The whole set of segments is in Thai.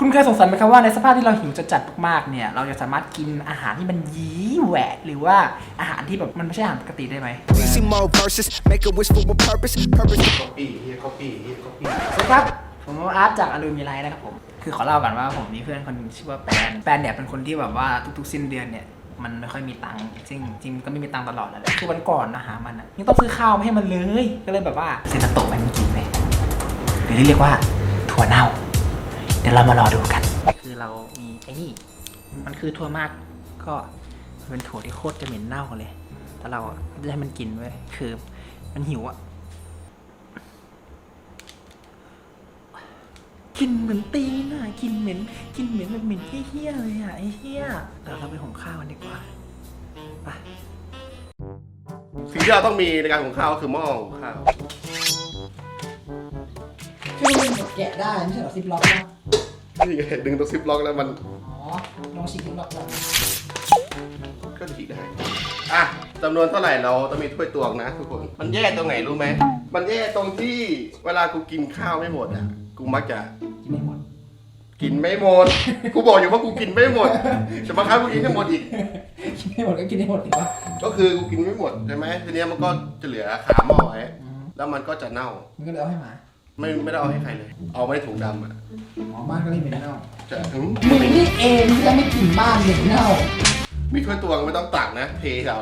คุณเคยสงสัยไหมครับว่าในสภาพที่เราหิวจะจัดมากๆเนี่ย เราจะสามารถกินอาหารที่มันยี้แหวกหรือว่าอาหารที่แบบมันไม่ใช่อาหารปกติได้ไหม Easy more verses, make a wish for a purpose. Purpose. ก๊อปปี้เฮียก๊อปปี้เฮียก๊อปปี้สวัสดีครับ ผมอาร์ตจากอลูมิไลท์นะครับผม คือขอเล่าก่อนว่าผมมีเพื่อนคนหนึงชื่อว่าแปนแปนเนี่ยเป็นคนที่แบบว่าทุกๆ สิ้นเดือนเนี่ย มันไม่ค่อยมีตังค์จริงจริงๆก็ไม่มีตังค์ตลอดนั่นแหละคือวันก่อนนะหามันอะยังต้องซื้อข้าวมาให้มันเลย ก็เลยแบบว่าเซนโตะมันกินไปหรือที่เรียกว่าถั่วเน่าเดี๋ยวเรามารอดูกัน คือเรามีไอ้นี่ มันคือถั่วมากก็มันเป็นถั่วที่โคตรจะเหม็นเน่าเลย แต่เราอะจะให้มันกินไว้ยคือมันหิวอะกลินเหมือนตีนอะกลินเหม็นกลินเหม็นแบบเหม็นเหี้ยๆเลยอะไอ้เหี้ยเดี๋ยวเราไปหุงข้าวกันดีกว่าไป สิ่งที่เราต้องมีในการหุงข้าวก็คือหม้อหุงข้าวคือมันแกะได้ไม่ใช่หรอซิปล็อกนะ นี่ไงดึงตัวซิปล็อกแล้วมันอ๋อลองชิมซิปล็อกก่อนก็ฉีกได้ อะจำนวนเท่าไหร่เราต้องมีถ้วยตวงนะทุกคน มันแย่ตรงไหนรู้ไหม มันแย่ตรงที่เวลากูกินข้าวไม่หมดอะ กูมักจะกินไม่หมดกินไม่หมด กูบอกอยู่ว่ากูกินไม่หมดแต่บางครั้งกูกินให้หมดอีก กินไม่หมดก็กินไม่หมดถูกปะก็คือกูกินไม่หมดใช่ไหมทีเนี้ยมันก็จะเหลือขาหม้อไว้แล้วมันก็จะเน่ามันก็เลยเอาให้หมา ไม่ไม่ได้เอาให้ใครเลย เอาไว้ในถุงดำอะอ๋อบ้านก็เลยเหม็นเน่าจะถึงมึงนี่เองที่จะไม่กินบ้านเหม็นเน่ามีถ้วยตวงไม่ต้องตักนะ เทเอา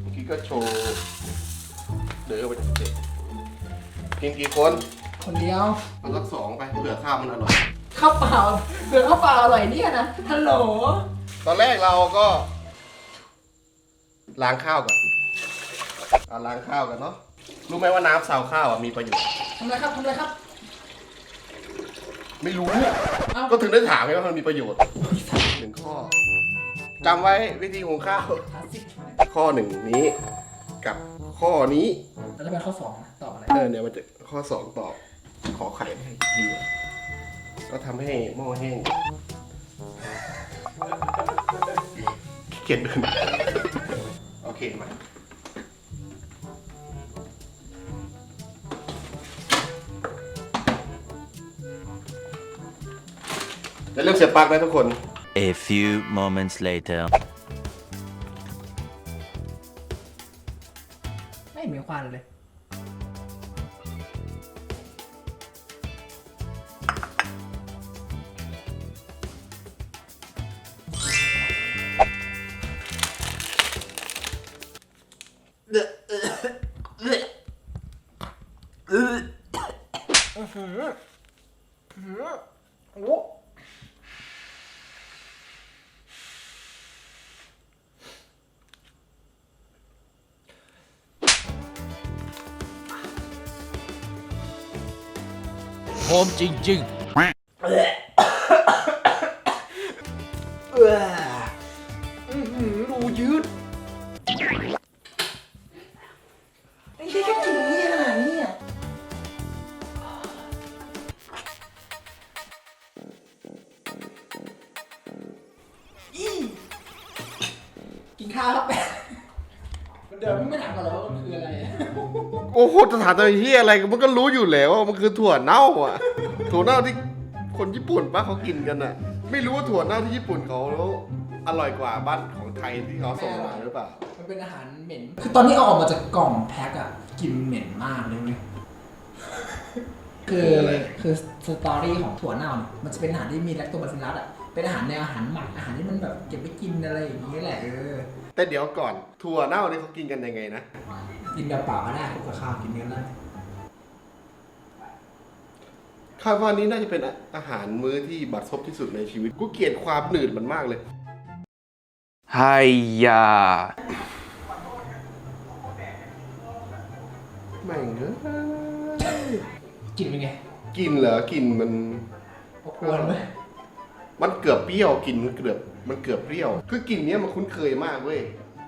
เมื่อกี้ก็โชว์ เดือไปเจ็ดกินกี่คนคนเดียวเอาสักสองไปเผื่อข้าวมันอร่อย ข้าวเปล่าเผื่อข้าวเปล่าอร่อยเนี่ยนะฮัลโหลตอนแรกเราก็ ล้างข้าวก่อนเอาล้างข้าวกันเนาะรู้ไหมว่าน้ำซาวข้าวอะมีประโยชน์ทำอะไรครับทำอะไรครับ ไม่รู้เอ้า ก็ถึงได้ถามไงว่ามันมีประโยชน์หนึ่งข้อจำไว้วิธีหุงข้าว คลาสสิกข้อหนึ่งนี้กับข้อนี้ แล้วเป็นข้อสองนะตอบอะไรเออเนี่ยมันจะข้อสองตอบขอไข่ให้ดีอะก็ทำให้หม้อแห้งขี้เกียจเดินโอเคมา จะเริ่มเสียบปลั๊กนะทุกคน A few moments later. ไม่เห็นมีควันเลยโอ้เอออื้อหือ อมจริงๆดูยืดไอ้เหี้ยแค่กินนี่ยเนี่ยกินข้าวครับแปะมันเดิมไม่ถามก่อนเลยว่ามันคืออะไร โอ้โหจะถามตัวเฮียอะไรมันก็รู้อยู่แล้วว่ามันคือถั่วเน่าอะ ถั่วเน่าที่คนญี่ปุ่นป้าเขากินกันอะ ไม่รู้ว่าถั่วเน่าที่ญี่ปุ่นเขาแล้วอร่อยกว่าบ้านของไทยที่เขาส่งมาหรือเปล่า มันเป็นอาหารเหม็น คือตอนนี้เอาออกมาจากกล่องแพ็คอะกลินเหม็นมากเลยเว้ยคือคือสตอรี่ของถั่วเน่าเนี่ยมันจะเป็นอาหารที่มีแลคโตบาซิลลัสอะเป็นอาหารแนวอาหารหมักอาหารที่มันแบบเก็บไว้กินอะไรอย่างนี้แหละเออ แต่เดี๋ยวก่อนถั่วเน่านี่เขากินกันยังไงนะ กินแบบเปล่าก็ได้คลุกกับข้าวกินกันได้คาดว่านี้น่าจะเป็นอาหารมื้อที่บัดซบที่สุดในชีวิต กูเกลียดความหนืดมันมากเลย Hiya. ไม่งเอ้ยกินเป็นไงกินเหรอกินมัน อบอวนไหม มันเกือบเปรี้ยวกลินมันเกือบมันเกือบเปรี้ยว คือกลิ่นเนี้ยมันคุ้นเคยมากเว้ย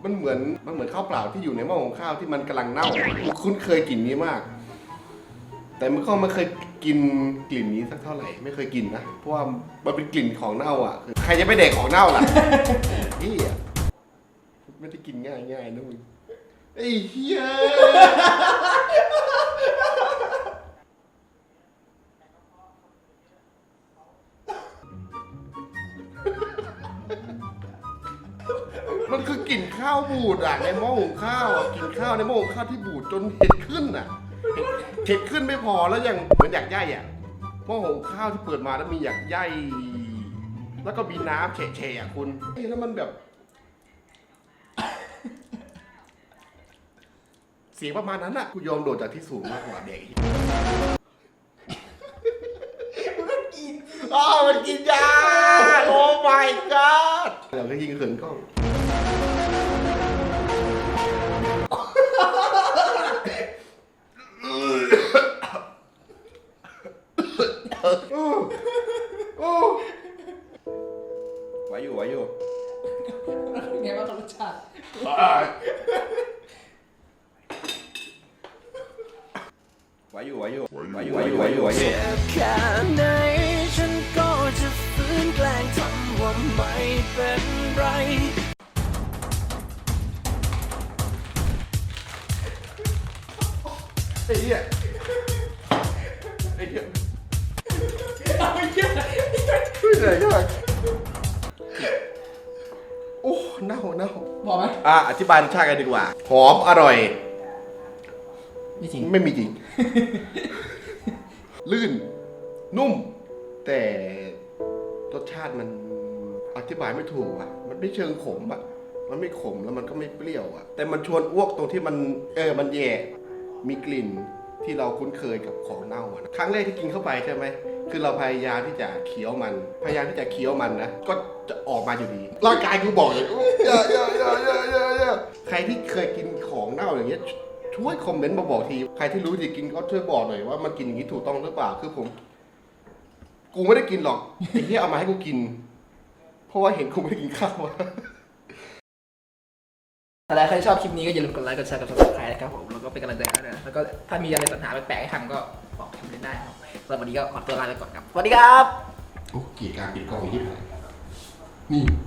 มันเหมือนมันเหมือนข้าวเปล่าที่อยู่ในหม้อของข้าวที่มันกำลังเน่ากูคุ้นเคยกลิ่นนี้มาก แต่มันก็ไม่เคยกินกลิ่นนี้สักเท่าไหร่ไม่เคยกินนะเพราะว่ามันเป็นกลิ่นของเน่าอะคือใครจะไปเด็กของเน่าล่ะนี่อะไม่ได้กินง่ายง่ายๆนะมึงไอ้เหี้ย มันคือกลิ่นข้าวบูดอะในหม้อหุงข้าวอะกลิ่นข้าวในหม้อหุงข้าวที่บูดจนเห็ดขึ้นอะเห็ดเห็ดขึ้นไม่พอแล้วยังเหมือนอยากย่ายอะหม้อหุงข้าวที่เปิดมาแล้วมีอยากย่ายแล้วก็มีน้ำแฉะๆอะคุณนี่แล้วมันแบบ เสียงประมาณนั้นอะกูยอมโดดจากที่สูงมากกว่าเด็กอีกอ๋อมันกินยาโอ้ my god เดี๋ยวก็ยิงเขินกล้อง ไหวอยู่ไหวอยู่ไงว่ารสชาติไหวอยู่ไหวอยู่ไหวอยู่ไหวอยู่ไหวอยู่ไหวอยู่แค่ไหนฉันก็จะฝืนแกล้งทำว่าไม่เป็นไร ไอ้เหี้ยไอ้เหี้ยไม่เหนื่อยมากโอ้เน่าเน่าบอกไหมอะอธิบายรสชาติกันดีกว่า หอมอร่อย ไม่จริง ไม่มีจริง ลื่น นุ่ม แต่รสชาติมันอธิบายไม่ถูกอะ มันไม่เชิงขมอะ มันไม่ขมแล้วมันก็ไม่เปรี้ยวอะ แต่มันชวนอ้วกตรงที่มัน เออ มันแย่ มีกลิ่นที่เราคุ้นเคยกับของเน่าอะครั้งแรกที่กินเข้าไปใช่ไหมคือเราพยายามที่จะเคี้ยวมัน พยายามที่จะเคี้ยวมันนะ ก็จะออกมาอยู่ดี ร่างกายกูบอกเลยอย่าอย่าอย่าอย่าอย่าอย่าใครที่เคยกินของเน่าอย่างเงี้ย ช่วยคอมเมนต์มาบอกที ใครที่รู้วิธีกินก็ช่วยบอกหน่อยว่ามันกินอย่างนี้ถูกต้องหรือเปล่า คือผม กูไม่ได้กินหรอกไอ้เหี้ยเอามาให้กูกิน เพราะว่าเห็นกูไม่ได้กินข้าว ถ้าใครชอบคลิปนี้ก็อย่าลืมกดไลค์ กดแชร์ กด subscribe นะครับผม แล้วก็เป็นกำลังใจให้ด้วยนะแล้วก็ถ้ามีอะไรปัญหาแปลกๆให้ทำก็บอกทำได้ครับสำหรับวันนี้ก็ขอตัวลาไปก่อนครับ สวัสดีครับ โอ้เกลียดการปิดกล้องที่ไหนนี่